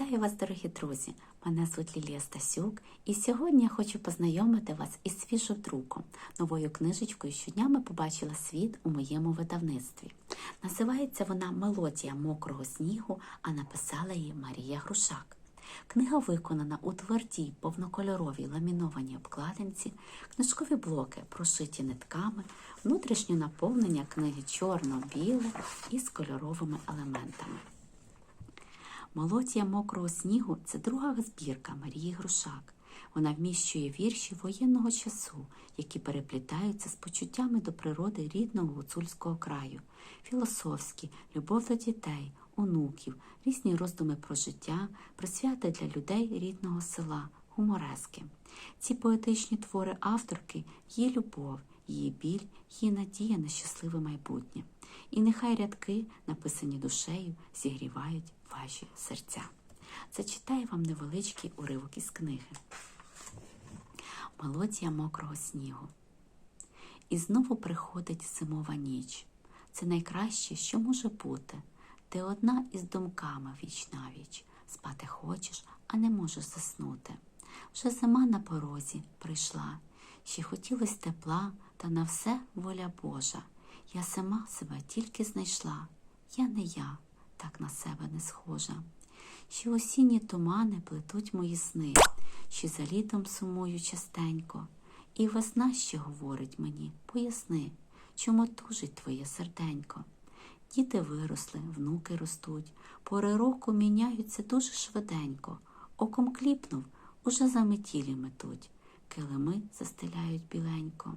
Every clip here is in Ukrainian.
Вітаю вас, дорогі друзі! Мене звуть Лілія Стасюк, і сьогодні я хочу познайомити вас із свіжодруком, новою книжечкою, що днями побачила світ у моєму видавництві. Називається вона Мелодія мокрого снігу, а написала її Марія Грушак. Книга виконана у твердій повнокольоровій ламінованій обкладинці, книжкові блоки прошиті нитками, внутрішнє наповнення книги чорно-біле із кольоровими елементами. Мелодія мокрого снігу це друга збірка Марії Грушак. Вона вміщує вірші воєнного часу, які переплітаються з почуттями до природи рідного гуцульського краю, філософські, любов до дітей, онуків, різні роздуми про життя, присвяти для людей рідного села, гуморески. Ці поетичні твори авторки її любов, її біль, її надія на щасливе майбутнє. І нехай рядки, написані душею, зігрівають ваші серця. Зачитаю вам невеличкий уривок із книги. Мелодія мокрого снігу. І знову приходить зимова ніч. Це найкраще, що може бути. Ти одна із думками віч на віч. Спати хочеш, а не можеш заснути. Вже зима на порозі прийшла, ще хотілось тепла, та на все воля Божа. Я сама себе тільки знайшла. Я не я, так на себе не схожа. Ще осінні тумани плетуть мої сни, ще за літом сумую частенько. І весна ще говорить мені, поясни, чому тужить твоє серденько. Діти виросли, внуки ростуть, пори року міняються дуже швиденько. Оком кліпнув, уже заметілі метуть, килими застеляють біленько.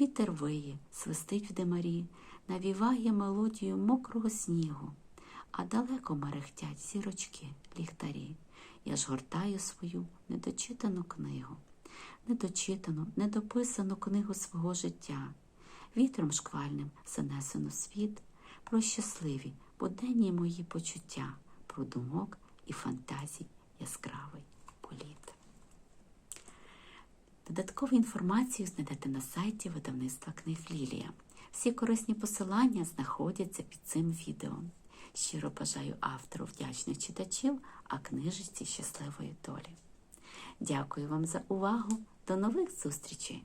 Вітер виє, свистить в димарі, навіває мелодію мокрого снігу, а далеко мерехтять сірочки, ліхтарі. Я ж гортаю свою недочитану книгу, недочитану, недописану книгу свого життя, вітром шквальним занесено світ, про щасливі, буденні мої почуття, про думок і фантазій яскравий Додаткову інформацію знайдете на сайті видавництва книг Лілія. Всі корисні посилання знаходяться під цим відео. Щиро бажаю автору вдячних читачів, а книжці щасливої долі. Дякую вам за увагу. До нових зустрічей!